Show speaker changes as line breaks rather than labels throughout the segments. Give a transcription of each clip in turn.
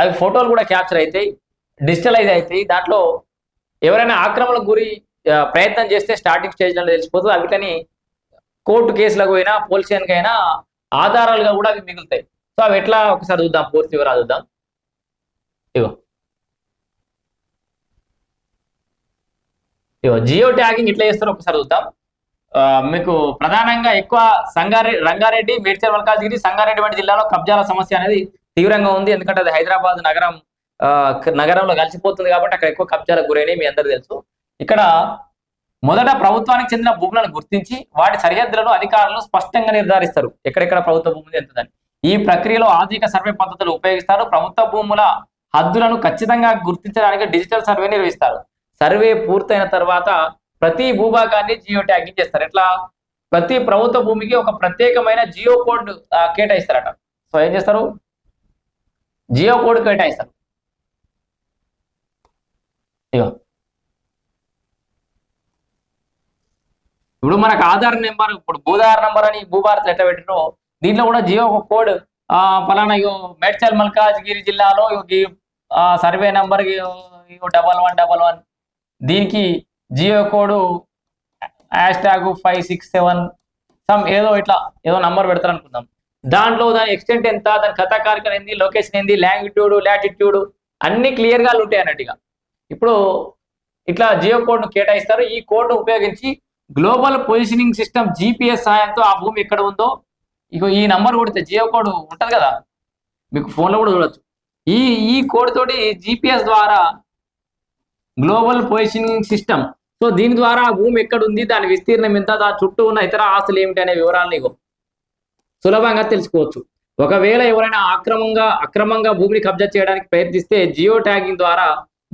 అవి ఫోటోలు కూడా క్యాప్చర్ అవుతాయి డిజిటలైజ్ అవుతాయి దాంట్లో ఎవరైనా ఆక్రమణకు గురి ప్రయత్నం చేస్తే స్టార్టింగ్ స్టేజ్లో తెలిసిపోతుంది అందుకని కోర్టు కేసులకు అయినా పోలీస్ అయినా ఆధారాలుగా కూడా అవి మిగులుతాయి. సో అవి ఎట్లా ఒకసారి చూద్దాం పూర్తి వివరాలు చూద్దాం. ఇగో. ఇగో జియో ట్యాగింగ్ ఇట్లా చేస్తారో ఒకసారి చూద్దాం. మీకు ప్రధానంగా ఎక్కువ సంగారెడ్డి రంగారెడ్డి మేడ్చల్ మల్కాజ్గిరి సంగారెడ్డి వంటి జిల్లాలో కబ్జాల సమస్య అనేది తీవ్రంగా ఉంది. ఎందుకంటే అది హైదరాబాద్ నగరం ఆ, నగరంలో కలిసిపోతుంది కాబట్టి అక్కడ ఎక్కువ కబ్జాలకు గురైనవి మీ అందరూ తెలుసు. ఇక్కడ మొదట ప్రభుత్వానికి చెందిన భూములను గుర్తించి వాటి సరిహద్దులను అధికారులు స్పష్టంగా నిర్ధారిస్తారు. ఎక్కడెక్కడ ప్రభుత్వ భూములు ఎంతదని. ఈ ప్రక్రియలో ఆధునిక సర్వే పద్ధతులు ఉపయోగిస్తారు. ప్రభుత్వ భూముల హద్దులను ఖచ్చితంగా గుర్తించడానికి డిజిటల్ సర్వే నిర్వహిస్తారు. సర్వే పూర్తయిన తర్వాత ప్రతి భూభాగాన్ని జియో ట్యాగింగ్ చేస్తారు. ఎట్లా? ప్రతి ప్రభుత్వ భూమికి ఒక ప్రత్యేకమైన జియో కోడ్ కేటాయిస్తారట. సో ఏం చేస్తారు? జియో కోడ్ కేటాయిస్తారు. ఇగో. ఇప్పుడు మనకు ఆధార్ నెంబర్ ఇప్పుడు భూధార్ నెంబర్ అని భూభారత్ ఎట్లా పెట్టినో దీంట్లో కూడా జియో కోడ్ ఆ పలానా ఇగో మేడ్చల్ మల్కాజ్గిరి జిల్లాలో survey number double one double one. దీనికి geo code hash tag five six seven some ఏదో ఇట్లా ఏదో నంబర్ పెడతారు అనుకుందాం దాంట్లో దాని ఎక్స్టెంట్ ఎంత దాని కథా కార్యక్రమం ఏంది లొకేషన్ ఏంది లాంగిట్యూడ్ లాటిట్యూడ్ అన్ని క్లియర్గా ఉంటాయి అన్నట్టుగా ఇప్పుడు ఇట్లా జియో కోడ్ను కేటాయిస్తారు. ఈ కోడ్ను ఉపయోగించి గ్లోబల్ పొజిషనింగ్ సిస్టమ్ జిపిఎస్ సాయంతో ఆ భూమి ఎక్కడ ఉందో ఇగో ఈ నంబర్ కొడితే జియో కోడ్ ఉంటుంది కదా మీకు ఫోన్లో లో కూడా చూడొచ్చు. ఈ ఈ కోడ్ తోటి జిపిఎస్ ద్వారా గ్లోబల్ పొజిషనింగ్ సిస్టమ్ సో దీని ద్వారా ఆ భూమి ఎక్కడ ఉంది దాని విస్తీర్ణం ఎంత దాని చుట్టూ ఉన్న ఇతర ఆస్తులు ఏమిటి అనే వివరాలను ఇగో సులభంగా తెలుసుకోవచ్చు. ఒకవేళ ఎవరైనా ఆక్రమంగా అక్రమంగా భూమిని కబ్జా చేయడానికి ప్రయత్నిస్తే జియో ట్యాగింగ్ ద్వారా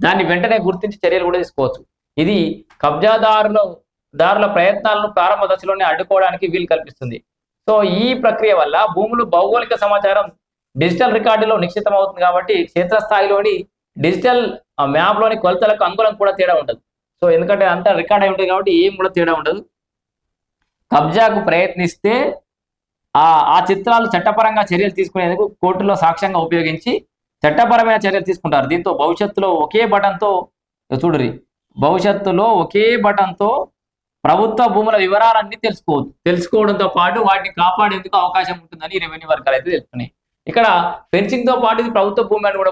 దాన్ని వెంటనే గుర్తించి చర్యలు కూడా తీసుకోవచ్చు. ఇది కబ్జాదారుల దారుల ప్రయత్నాలను ప్రారంభ దశలోనే అడ్డుకోవడానికి వీలు కల్పిస్తుంది. సో ఈ ప్రక్రియ వల్ల భూములు భౌగోళిక సమాచారం డిజిటల్ రికార్డులో నిశ్చితం అవుతుంది కాబట్టి క్షేత్రస్థాయిలోని డిజిటల్ మ్యాప్లోని కొలతలకు అంగుళం కూడా తేడా ఉండదు. సో ఎందుకంటే అంతా రికార్డ్ అయి ఉంటుంది కాబట్టి ఏం కూడా తేడా ఉండదు. కబ్జాకు ప్రయత్నిస్తే ఆ ఆ చిత్రాలు చట్టపరంగా చర్యలు తీసుకునేందుకు కోర్టులో సాక్ష్యంగా ఉపయోగించి చట్టపరమైన చర్యలు తీసుకుంటారు. దీంతో భవిష్యత్తులో ఒకే బటన్తో చూడరి భవిష్యత్తులో ఒకే బటన్తో ప్రభుత్వ భూముల వివరాలన్నీ తెలుసుకోవచ్చు తెలుసుకోవడంతో పాటు వాటిని కాపాడేందుకు అవకాశం ఉంటుందని రెవెన్యూ వర్గాలు అయితే తెలుస్తున్నాయి. ఇక్కడ ఫెన్సింగ్తో పాటు ఇది ప్రభుత్వ భూమి అని కూడా